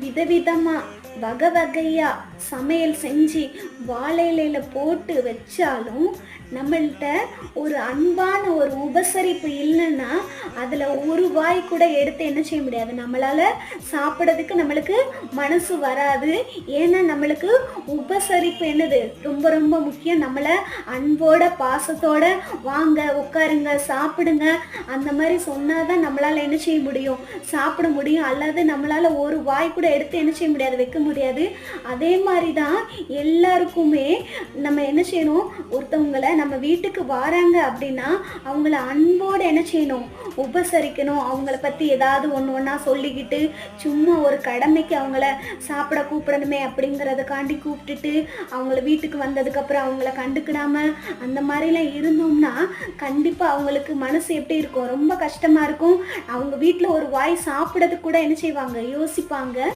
விதவிதமாக வகை வகையாக சமையல் செஞ்சு வாழை இலையில் போட்டு வச்சாலும் நம்மள்கிட்ட ஒரு அன்பான ஒரு உபசரிப்பு இல்லைன்னா அதில் ஒரு வாய் கூட எடுத்து என்ன செய்ய முடியாது. நம்மளால் சாப்பிட்றதுக்கு நம்மளுக்கு மனசு வராது. ஏன்னா நம்மளுக்கு உபசரிப்பு என்னது? ரொம்ப ரொம்ப முக்கியம். நம்மளை அன்போட பாசத்தோட வாங்க உட்காருங்க சாப்பிடுங்க. அந்த மாதிரி சொன்னால் தான் நம்மளால் என்ன செய்ய முடியும்? சாப்பிட முடியும். அல்லது நம்மளால் ஒரு வாய் கூட எடுத்து என்ன செய்ய முடியாது. வைக்க முடியாது. அதே மாதிரி தான் எல்லாருக்குமே நம்ம என்ன செய்யணும்? ஒருத்தவங்களை நம்ம வீட்டுக்கு வராங்க அப்படின்னா அவங்கள அன்போடு என்ன செய்யணும்? உபசரிக்கணும். அவங்கள பற்றி ஏதாவது ஒன்று ஒன்றா சொல்லிக்கிட்டு சும்மா ஒரு கடமைக்கு அவங்கள சாப்பிட கூப்பிடணுமே அப்படிங்கிறதுக்காண்டி கூப்பிட்டுட்டு அவங்கள வீட்டுக்கு வந்ததுக்கப்புறம் அவங்கள கண்டுக்கிடாம அந்த மாதிரிலாம் இருந்தோம்னா கண்டிப்பாக அவங்களுக்கு மனசு எப்படி இருக்கும்? ரொம்ப கஷ்டமாக இருக்கும். அவங்க வீட்டில் ஒரு வாய் சாப்பிட்றதுக்கு கூட என்ன செய்வாங்க? யோசிப்பாங்க.